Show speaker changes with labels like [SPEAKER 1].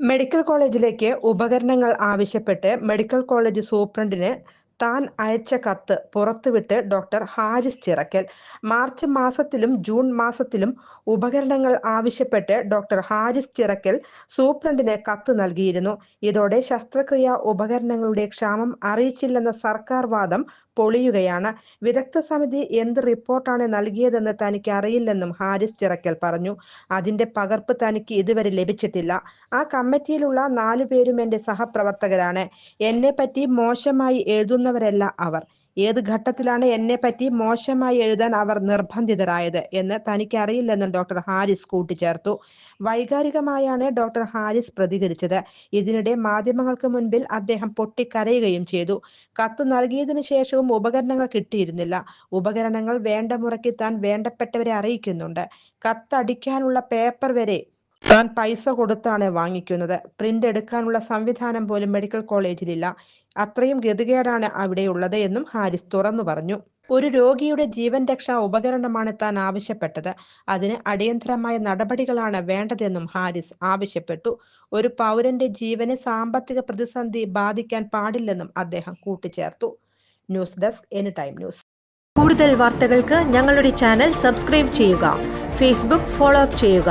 [SPEAKER 1] Medical കോളേജിലേക്ക് ഉപകരണങ്ങൾ ആവശ്യപ്പെട്ട് മെഡിക്കൽ കോളേജ് സൂപ്രണ്ടിന് താൻ അയച്ച കത്ത് പുറത്തുവിട്ട് ഡോക്ടർ ഹാരിസ് ചിറക്കൽ. മാർച്ച് മാസത്തിലും ജൂൺ മാസത്തിലും ഉപകരണങ്ങൾ ആവശ്യപ്പെട്ട് ഡോക്ടർ ഹാരിസ് ചിറക്കൽ സൂപ്രണ്ടിന് കത്ത് നൽകിയിരുന്നു. ഇതോടെ ശസ്ത്രക്രിയാ ഉപകരണങ്ങളുടെ ക്ഷാമം അറിയിച്ചില്ലെന്ന സർക്കാർ വാദം പൊളിയുകയാണ്. വിദഗ്ധ സമിതി എന്ത് റിപ്പോർട്ടാണ് നൽകിയതെന്ന് തനിക്ക് അറിയില്ലെന്നും ഹാരിസ് ചിറക്കൽ പറഞ്ഞു. അതിന്റെ പകർപ്പ് തനിക്ക് ഇതുവരെ ലഭിച്ചിട്ടില്ല. ആ കമ്മിറ്റിയിലുള്ള നാലു പേരും എന്റെ സഹപ്രവർത്തകരാണ്. എന്നെ പറ്റി മോശമായി എഴുതുന്നവരല്ല അവർ. ഏത് ഘട്ടത്തിലാണ് എന്നെ പറ്റി മോശമായി എഴുതാൻ അവർ നിർബന്ധിതരായത് എന്ന് തനിക്ക് അറിയില്ലെന്ന് ഡോക്ടർ ഹാരിസ് കൂട്ടിച്ചേർത്തു. വൈകാരികമായാണ് ഡോക്ടർ ഹാരിസ് പ്രതികരിച്ചത്. ഇതിനിടെ മാധ്യമങ്ങൾക്ക് മുൻപിൽ അദ്ദേഹം പൊട്ടിക്കരയുകയും ചെയ്തു. കത്ത് നൽകിയതിനു ശേഷവും ഉപകരണങ്ങൾ കിട്ടിയിരുന്നില്ല. ഉപകരണങ്ങൾ വേണ്ട മുറയ്ക്ക് താൻ വേണ്ടപ്പെട്ടവരെ അറിയിക്കുന്നുണ്ട്. കത്തടിക്കാനുള്ള പേപ്പർ വരെ താൻ പൈസ കൊടുത്താണ് വാങ്ങിക്കുന്നത്. പ്രിന്റ് എടുക്കാനുള്ള സംവിധാനം പോലും മെഡിക്കൽ കോളേജിലില്ല അത്രയും ഗതികേടാണ് അവിടെയുള്ളത് എന്നും ഹാരിസ് തുറന്നു പറഞ്ഞു. ഒരു രോഗിയുടെ ജീവൻ രക്ഷാ ഉപകരണമാണ് താൻ ആവശ്യപ്പെട്ടത്. അതിന് അടിയന്തരമായ നടപടികളാണ് വേണ്ടതെന്നും ഹാരിസ് ആവശ്യപ്പെട്ടു. ഒരു പൗരന്റെ ജീവന് സാമ്പത്തിക പ്രതിസന്ധി ബാധിക്കാൻ പാടില്ലെന്നും അദ്ദേഹം കൂട്ടിച്ചേർത്തു. News desk any time news.
[SPEAKER 2] കൂടുതൽ വാർത്തകൾക്ക് ഞങ്ങളുടെ ചാനൽ സബ്സ്ക്രൈബ് ചെയ്യുക. ഫേസ്ബുക്ക് ഫോളോ അപ്പ് ചെയ്യുക.